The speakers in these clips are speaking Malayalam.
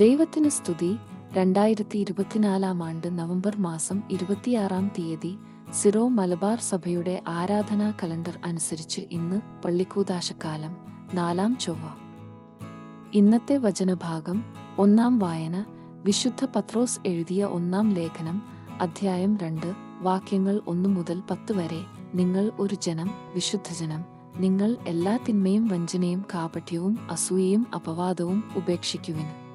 ദൈവത്തിന് സ്തുതി. രണ്ടായിരത്തി ഇരുപത്തിനാലാം ആണ്ട് നവംബർ മാസം ഇരുപത്തിയാറാം തീയതി സിറോ മലബാർ സഭയുടെ ആരാധനാ കലണ്ടർ അനുസരിച്ച് ഇന്ന് പള്ളിക്കൂതാശക്കാലം നാലാം ചൊവ്വ. ഇന്നത്തെ വചനഭാഗം ഒന്നാം വായന വിശുദ്ധ പത്രോസ് എഴുതിയ ഒന്നാം ലേഖനം അധ്യായം രണ്ട് വാക്യങ്ങൾ ഒന്നു മുതൽ പത്ത് വരെ. നിങ്ങൾ ഒരു ജനം വിശുദ്ധജനം നിങ്ങൾ എല്ലാ തിന്മയും വഞ്ചനയും കാപട്യവും അസൂയയും അപവാദവും ഉപേക്ഷിക്കുവിൻ.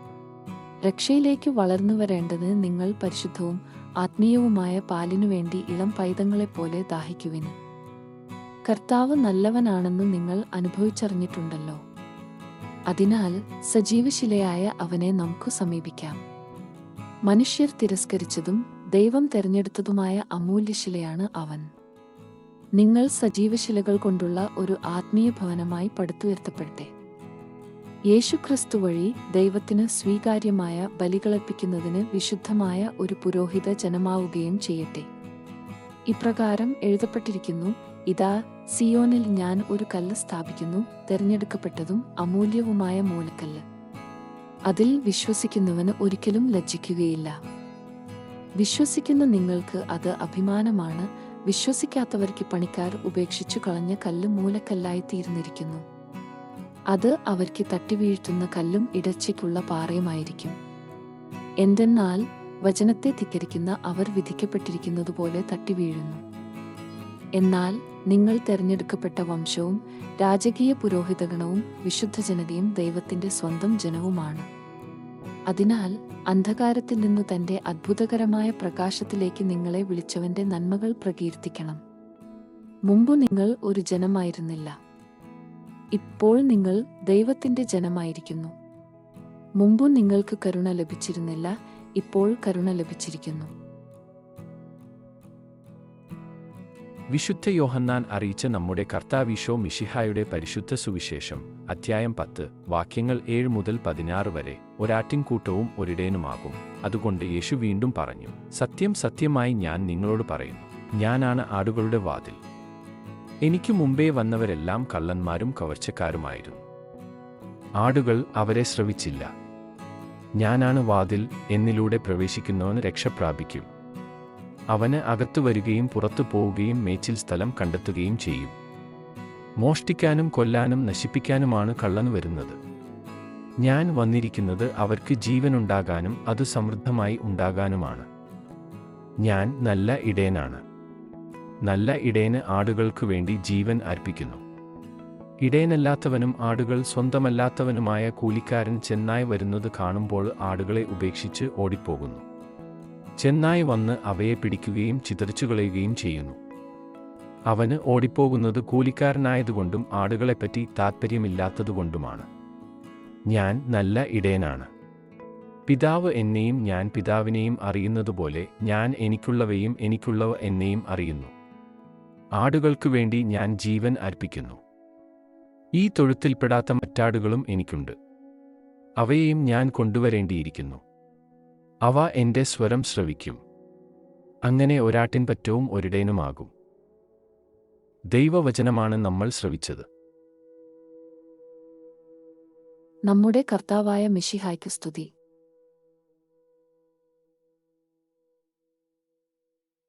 രക്ഷയിലേക്ക് വളർന്നു വരേണ്ടത് നിങ്ങൾ പരിശുദ്ധവും ആത്മീയവുമായ പാലിനു വേണ്ടി ഇളം പൈതങ്ങളെപ്പോലെ ദാഹിക്കുവിന് കർത്താവ് നല്ലവനാണെന്ന് നിങ്ങൾ അനുഭവിച്ചറിഞ്ഞിട്ടുണ്ടല്ലോ. അതിനാൽ സജീവശിലയായ അവനെ നമുക്ക് സമീപിക്കാം. മനുഷ്യർ തിരസ്കരിച്ചതും ദൈവം തിരഞ്ഞെടുത്തതുമായ അമൂല്യശിലയാണ് അവൻ. നിങ്ങൾ സജീവശിലകൾ കൊണ്ടുള്ള ഒരു ആത്മീയ ഭവനമായി പടുത്തുയർത്തപ്പെടട്ടെ. യേശുക്രിസ്തു വഴി ദൈവത്തിന് സ്വീകാര്യമായ ബലികളർപ്പിക്കുന്നതിന് വിശുദ്ധമായ ഒരു പുരോഹിത ജനമാവുകയും ചെയ്യട്ടെ. ഇപ്രകാരം എഴുതപ്പെട്ടിരിക്കുന്നു ഇതാ സിയോനിൽ ഞാൻ ഒരു കല്ല് സ്ഥാപിക്കുന്നു തെരഞ്ഞെടുക്കപ്പെട്ടതും അമൂല്യവുമായ മൂലക്കല്ല്. അതിൽ വിശ്വസിക്കുന്നവന് ഒരിക്കലും ലജ്ജിക്കുകയില്ല. വിശ്വസിക്കുന്ന നിങ്ങൾക്ക് അത് അഭിമാനമാണ് വിശ്വസിക്കാത്തവർക്ക് പണിക്കാർ ഉപേക്ഷിച്ചു കളഞ്ഞ കല്ല് മൂലക്കല്ലായി തീർന്നിരിക്കുന്നു. അത് അവർക്ക് തട്ടിവീഴ്ത്തുന്ന കല്ലും ഇടച്ചയ്ക്കുള്ള പാറയുമായിരിക്കും. എന്തെന്നാൽ വചനത്തെ ധിക്കരിക്കുന്ന അവർ വിധിക്കപ്പെട്ടിരിക്കുന്നതുപോലെ തട്ടിവീഴുന്നു എന്നാൽ നിങ്ങൾ തെരഞ്ഞെടുക്കപ്പെട്ട വംശവും രാജകീയ പുരോഹിതഗണവും വിശുദ്ധ ജനതയും ദൈവത്തിന്റെ സ്വന്തം ജനവുമാണ്. അതിനാൽ അന്ധകാരത്തിൽ നിന്ന് തന്റെ അത്ഭുതകരമായ പ്രകാശത്തിലേക്ക് നിങ്ങളെ വിളിച്ചവന്റെ നന്മകൾ പ്രകീർത്തിക്കണം. മുമ്പ് നിങ്ങൾ ഒരു ജനമായിരുന്നില്ല. ഇപ്പോൾ നിങ്ങൾ ദൈവത്തിന്റെ ജനമായിരിക്കുന്നു. മുമ്പും നിങ്ങൾക്ക് കരുണ ലഭിച്ചിരുന്നില്ല ഇപ്പോൾ കരുണ ലഭിച്ചിരിക്കുന്നു. വിശുദ്ധ യോഹന്നാൻ അറിയിച്ച നമ്മുടെ കർത്താവിശോ മിഷിഹായുടെ പരിശുദ്ധ സുവിശേഷം അധ്യായം പത്ത് വാക്യങ്ങൾ ഏഴ് മുതൽ പതിനാറ് വരെ ഒരാട്ടിൻകൂട്ടവും ഒരിടേനുമാകും. അതുകൊണ്ട് യേശു വീണ്ടും പറഞ്ഞു സത്യം സത്യമായി ഞാൻ നിങ്ങളോട് പറയുന്നു. ഞാനാണ് ആടുകളുടെ വാതിൽ. എനിക്ക് മുമ്പേ വന്നവരെല്ലാം കള്ളന്മാരും കവർച്ചക്കാരുമായിരുന്നു. ആടുകൾ അവരെ ശ്രവിച്ചില്ല ഞാനാണ് വാതിൽ എന്നിലൂടെ പ്രവേശിക്കുന്നവന് രക്ഷ പ്രാപിക്കും. അവന് അകത്തു വരികയും പുറത്തു പോവുകയും മേച്ചിൽ സ്ഥലം കണ്ടെത്തുകയും ചെയ്യും. മോഷ്ടിക്കാനും കൊല്ലാനും നശിപ്പിക്കാനുമാണ് കള്ളൻ വരുന്നത്. ഞാൻ വന്നിരിക്കുന്നത് അവർക്ക് ജീവനുണ്ടാകാനും അത് സമൃദ്ധമായി ഉണ്ടാകാനുമാണ്. ഞാൻ നല്ല ഇടയനാണ്. നല്ല ഇടയന് ആടുകൾക്കു വേണ്ടി ജീവൻ അർപ്പിക്കുന്നു. ഇടയനല്ലാത്തവനും ആടുകൾ സ്വന്തമല്ലാത്തവനുമായ കൂലിക്കാരൻ ചെന്നായി വരുന്നത് കാണുമ്പോൾ ആടുകളെ ഉപേക്ഷിച്ച് ഓടിപ്പോകുന്നു. ചെന്നായി വന്ന് അവയെ പിടിക്കുകയും ചിതറിച്ചുകളയുകയും ചെയ്യുന്നു. അവന് ഓടിപ്പോകുന്നത് കൂലിക്കാരനായതുകൊണ്ടും ആടുകളെപ്പറ്റി താത്പര്യമില്ലാത്തതുകൊണ്ടുമാണ്. ഞാൻ നല്ല ഇടയനാണ് പിതാവ് എന്നെയും ഞാൻ പിതാവിനെയും അറിയുന്നതുപോലെ ഞാൻ എനിക്കുള്ളവയും എനിക്കുള്ളവ എന്നെയും അറിയുന്നു. ആടുകൾക്കു വേണ്ടി ഞാൻ ജീവൻ അർപ്പിക്കുന്നു. ഈ തൊഴുത്തിൽപ്പെടാത്ത മറ്റാടുകളും എനിക്കുണ്ട്. അവയെയും ഞാൻ കൊണ്ടുവരേണ്ടിയിരിക്കുന്നു. അവ എന്റെ സ്വരം ശ്രവിക്കും. അങ്ങനെ ഒരാട്ടിൻ പറ്റവും ഒരിടേനുമാകും. ദൈവവചനമാണ് നമ്മൾ ശ്രവിച്ചത്. നമ്മുടെ കർത്താവായ മിഷിഹായ്ക്ക് സ്തുതി.